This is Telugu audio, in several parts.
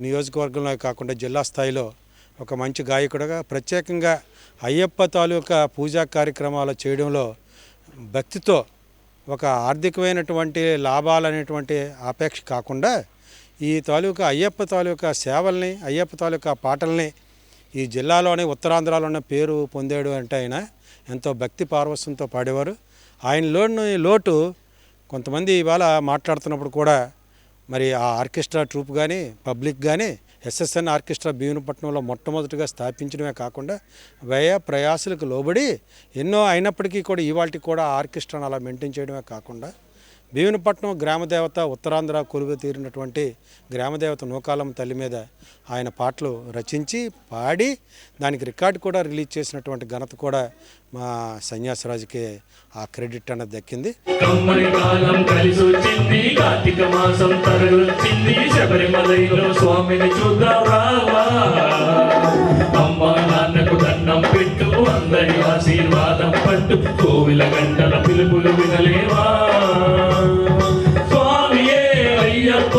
నియోజకవర్గంలో కాకుండా జిల్లా స్థాయిలో ఒక మంచి గాయకుడుగా ప్రత్యేకంగా అయ్యప్ప తాలూకా పూజా కార్యక్రమాలు చేయడంలో భక్తితో ఒక ఆర్థికమైనటువంటి లాభాలనేటువంటి ఆపేక్ష కాకుండా ఈ తాలూకా అయ్యప్ప తాలూకా సేవల్ని అయ్యప్ప తాలూకా పాటల్ని ఈ జిల్లాలోనే ఉత్తరాంధ్రలోనే పేరు పొందాడు అంటే ఆయన ఎంతో భక్తి పార్వస్యంతో పాడేవారు. ఆయనలోని లోటు కొంతమంది ఇవాళ మాట్లాడుతున్నప్పుడు కూడా మరి ఆ ఆర్కెస్ట్రా ట్రూప్ కానీ పబ్లిక్ కానీ ఎస్ఎస్ఎన్ ఆర్కెస్ట్రా భీమునిపట్నంలో మొట్టమొదటిగా స్థాపించడమే కాకుండా వ్యయ ప్రయాసలకు లోబడి ఎన్నో అయినప్పటికీ కూడా ఇవాళకి కూడా ఆర్కెస్ట్రాను అలా మెయింటైన్ చేయడమే కాకుండా భీమునిపట్నం గ్రామదేవత ఉత్తరాంధ్ర కొలువు తీరినటువంటి గ్రామదేవత నూకాలమ్మ తల్లి మీద ఆయన పాటలు రచించి పాడి దానికి రికార్డు కూడా రిలీజ్ చేసినటువంటి ఘనత కూడా మా సన్యాసరాజుకి ఆ క్రెడిట్ అనేది దక్కింది. అందరి ఆశీర్వాదం పట్టు. కోవిల గంటల పిలుపులు వినలే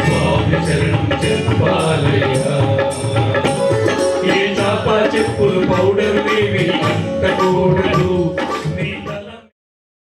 స్వామి శరణం చెప్పాలయ్యా ఏ చాప చెప్పులు పౌడర్